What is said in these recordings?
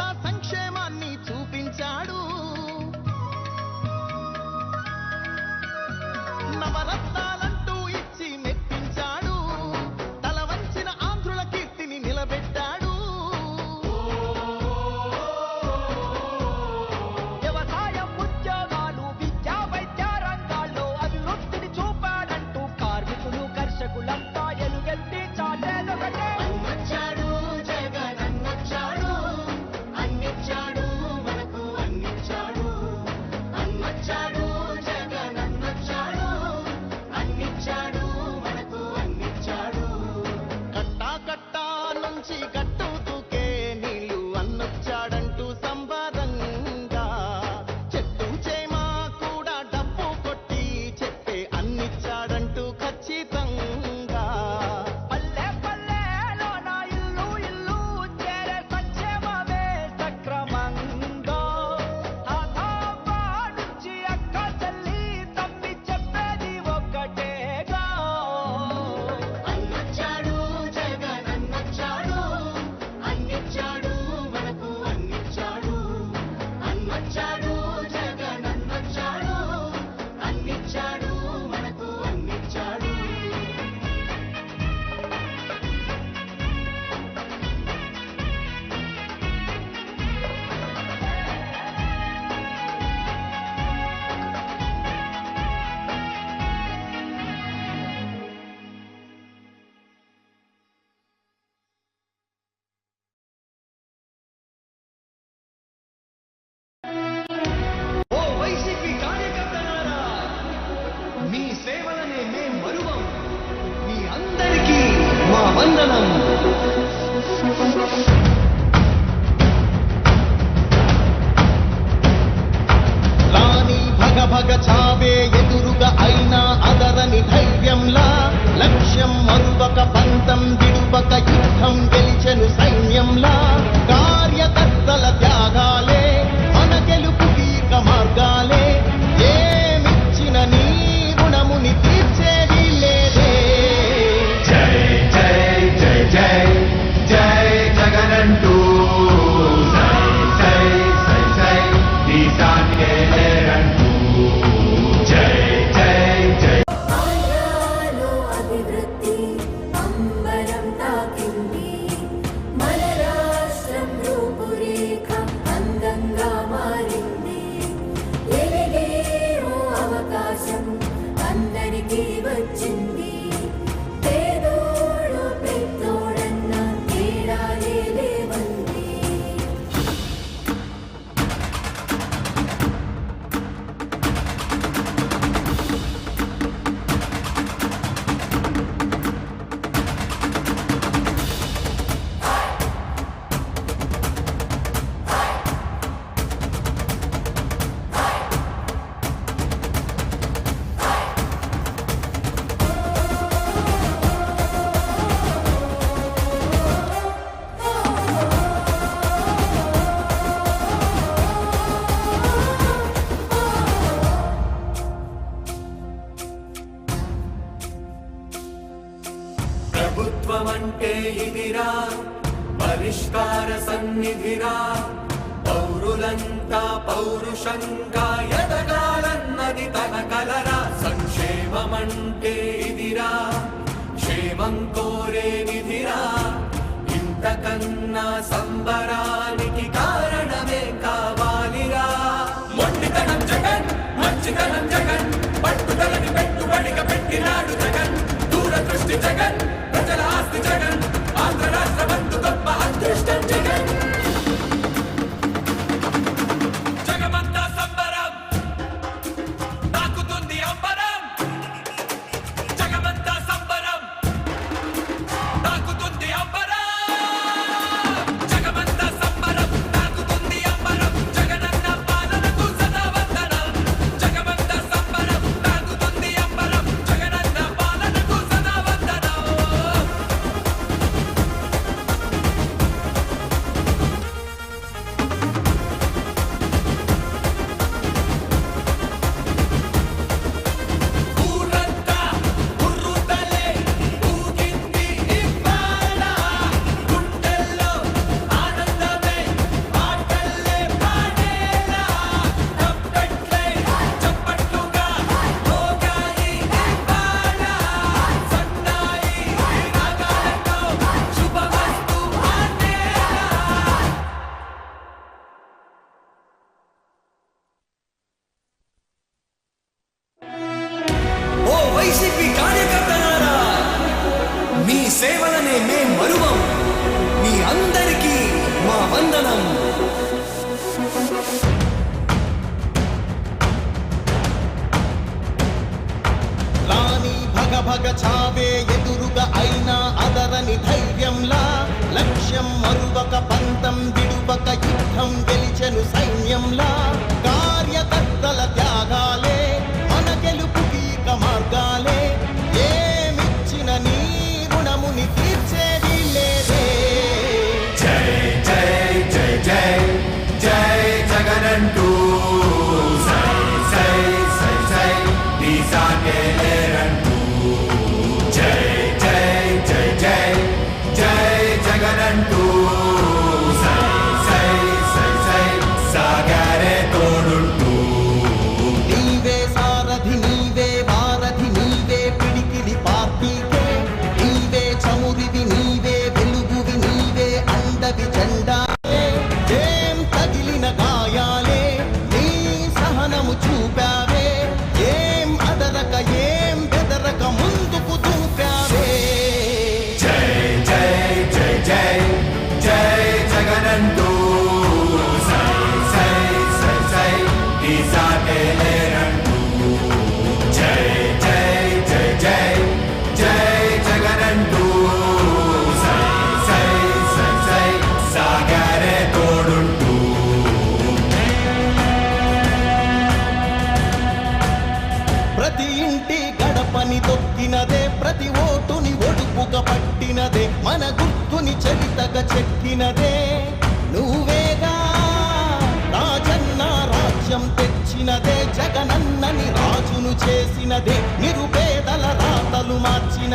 సంక్షేమాన్ని చూపించాడు. العالم ఓంకార సన్నిధిరా పౌరులంతా పౌరుషంగా ఎదగాలన్నది తన కలరా? సంక్షేమమంటే ఇదిరా? క్షేమం కోరే నిధిరా? ఇంతకన్నా సంబరానికి కారణమే కావాలిరా? మొండితనం జగన్ మంచితనం జగన్ పట్టుదలని పెట్టుబడిగా పెట్టినాడు జగన్. దూరదృష్టి జగన్ ప్రజల ఆస్తి జగన్. ఒక రాష్ట్రమందు గొప్ప అదృష్టం. day. చరితగా చెక్కినదే. నువ్వేగా రాజన్న రాజ్యం తెచ్చినదే జగనన్నని రాజును చేసినదే నిరుపేదల రాతలు మార్చిన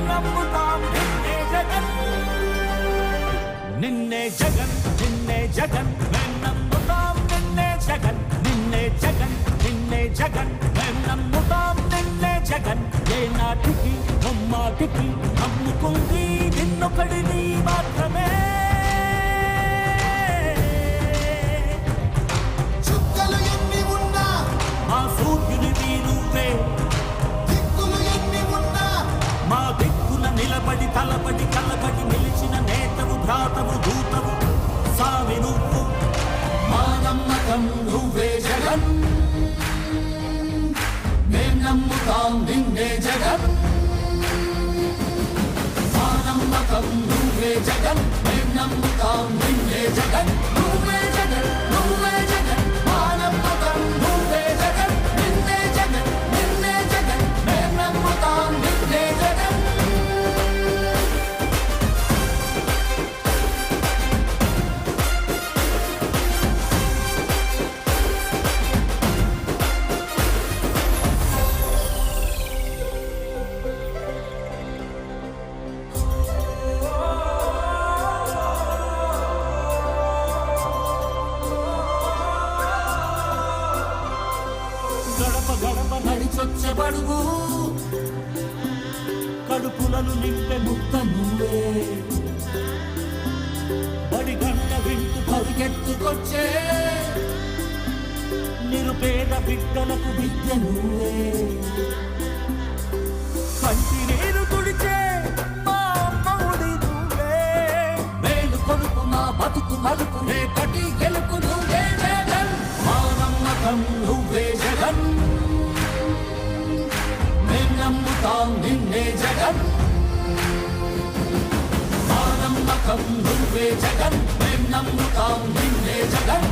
నిన్నే జగన్. నిన్నే జగన్ నిన్నే జగన్. మేం నమ్ముతాం. నిన్నే జగన్ నిన్నే జగన్. నిన్నే జగన్. మేం నమ్ముతాం. నిన్నే జగన్. ఏ నాటికి నమ్మాటికి నమ్ముకుంది నిన్నొకడిని మాత్రమే. చుక్కలు ఎన్ని ఉన్నా మా సూర్యునివి నువ్వే దిక్కులు ఎన్ని ఉన్నా మా నిలబడి తలబడి కలబడి నిలిచిన నేతవు భ్రాతవు దూతవు. సామి నువ్వు మా నమ్మకం నువ్వే జగన్. మేం నమ్ముతాం నిన్నే జగన్. మా నమ్మకం నువ్వే జగన్. మేం నమ్ముతాం నిన్నే జగన్ నువ్వే జగన్. స్వచ్ఛపడుగు కడుపులను నింపే ముక్త నువ్వే బడి గంట వింటూ పరిగెత్తుకొచ్చే. నిరుపేద బిడ్డలకు విద్య నువ్వే కంటి మా నమ్మకం నువ్వే జగన్ మేం నమ్ముతాం నిన్నే జగన్